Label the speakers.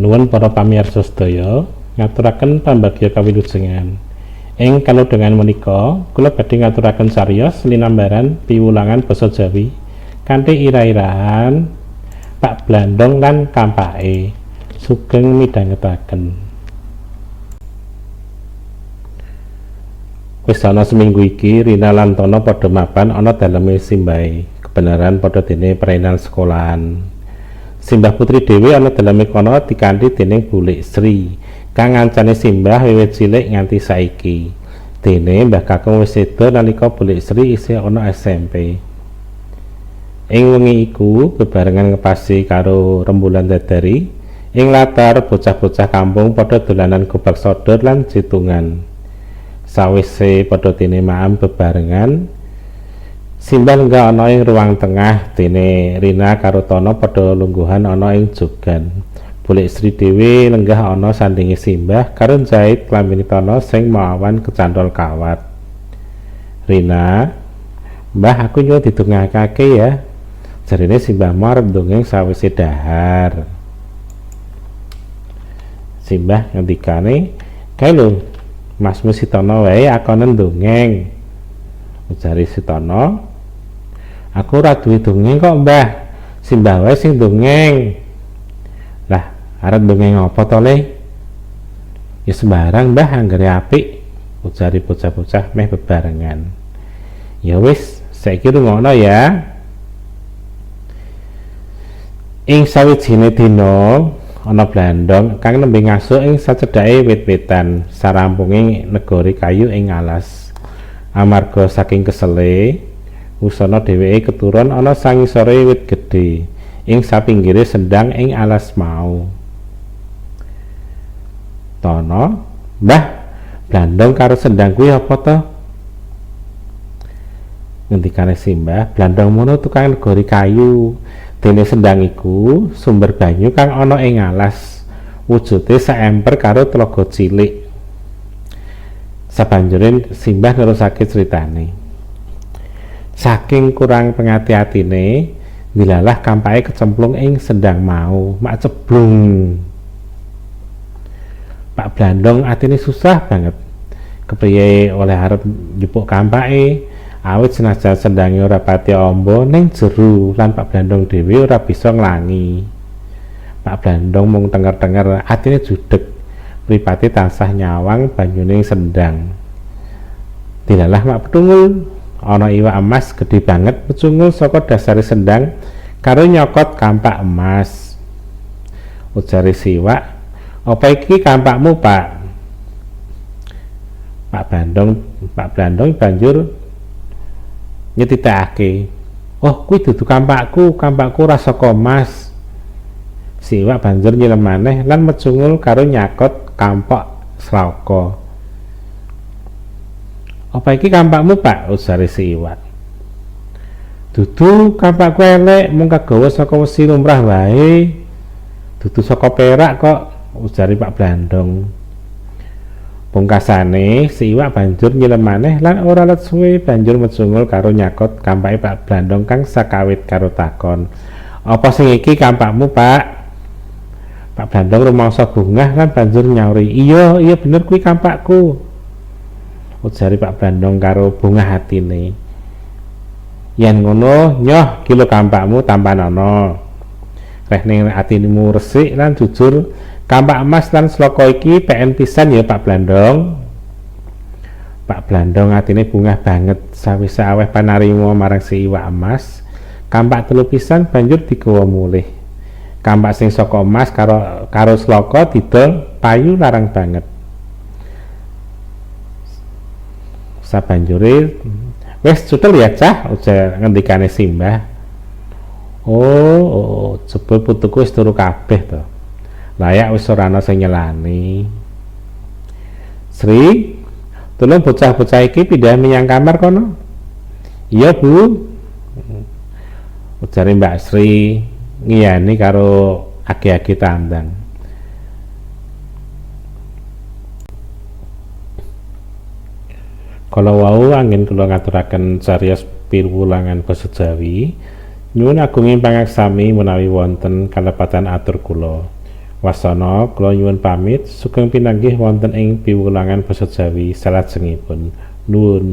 Speaker 1: Nuwun para pamirsa sedaya, ngaturaken pambagya kawilujengan. Ing kalodongan menika, kula badhe ngaturaken cariyos linambaran piwulangan basa Jawi kanthi ira-irahan Pak Blandong lan kampake. Sugeng midhangetaken. Wis ana seminggu iki Rina lan Tono padha mapan ana daleme simbahe. Kebenaran padha dene perainan sekolahan. Simbah Putri Dewi ana daleme kono dikanthi dening Bulik Sri kang ngancane Simbah wiwit cilik nganti saiki. Dene Mbah Kakung wis seda nalika Bulik Sri isih ana SMP. Ing wengi iku bebarengan ngepasi karo rembulan dadari ing latar bocah-bocah kampung padha dolanan gobak sodor lan jitungan. Sawise padha dene maam bebarengan Simbah lenggah ana ing ruang tengah dene Rina karo Tono padha lungguhan ana ing jogan. Bulik Sri Dewi lenggah ana sandinge Simbah karo jahit klambine Tono sing mawan kecantol kawat. Rina, Mbah aku nyuwun didongakake ya. Jarine Simbah marep dongeng sawise dahar. Simbah ngendikane, "Kae lho, Mas Musitono wae akonen dongeng." Ujari Sitono, "Aku duwe dongeng kok, Mbah. Simbah wae sing dongeng." Lah, arep dongeng apa to, Le? Ya sembarang, Mbah, anggere apik. Ujari bocah-bocah meh bebarengan. Ya wis, saiki rungokno ya. Ing sawijine dina ana blandong kang nembe ngasuk ing sacedhake wit-witan sarampunge negori kayu ing alas. Amarga saking kesele, usana dheweke keturun ana sangisore wit gedhe ing sapinggire sendang ing alas mau. Tono, Mbah, blandong karo sendang kuwi apa to? Ngendikane Simbah, blandong mono tukang negori kayu. Dene sendang iku sumber banyu kang ana ing alas. Wujude saemper karo tlaga cilik. Sabanjure Simbah nerusake critane. Saking kurang pengati-atine, dilalah kampake kecemplung ing sendang mau, mak ceblung. Pak Blandong atine susah banget. Kepriye oleh arep njupuk kampake, awit senajan sendange ora pati amba ning jero lan Pak Blandong dhewe ora bisa nglangi Pak Blandong mung tenger-tenger atine judeg pripati tansah nyawang banyune sendang dilalah mak petungul ana iwak emas gede banget pecungul saka dasare sendang karo nyokot kampak emas. Ujare siwak apa iki kampakmu pak? Pak Bandong Pak Blandong banjur nyetitakake oh kuwi dudu kampakku kampakku rasa komas siwak banjur nyilem maneh lan mecungul karo nyakot kampak slaka apa iki kampakmu pak usare siwak dudu kampakku elek mung kagawa saka wesi lumrah wae dudu saka perak kok usari Pak Blandong Pungkasane si iwak banjur nyilem maneh lan ora let suwe banjur mecungul karo nyakot kampake Pak Blandong kang sakawit karo takon. Apa sing iki kampakmu, Pak? Pak Blandong rumangsa bungah lan banjur nyauri, "Iya, iya bener kuwi kampakku." Ujari Pak Blandong karo bungah hatine. Yen ngono, nyoh kilo kampakmu tampanono. Reh ning atinimu resik lan jujur kampak emas lan sloko iki PN pisan ya Pak Blandong Pak Blandong atine bungah banget sawise aweh panarimo marang si iwak emas kampak telu pisan banjur digawa mulih kampak sing saka emas karo karo sloko didol payu larang banget sabanjure wis cutel ya cah? Ujar ngendikane Simbah. Oh, oh jebul putuku wis turu kabeh to. Layak wis ora ana sing nyelani. Sri tolong bocah-bocah iki pindah menyang kamar kono? Iya bu. Ucari Mbak Sri ngiyani karo aki-aki tandang kalau wau angin kula ngaturaken cariyos piwulangan basa Jawi nyuwun agunging pangaksami menawi wonten kalepatan atur kula. Wasana kula nyuwun pamit. Sugeng pinanggih wonten ing piwulangan basa Jawi salajengipun. Nuwun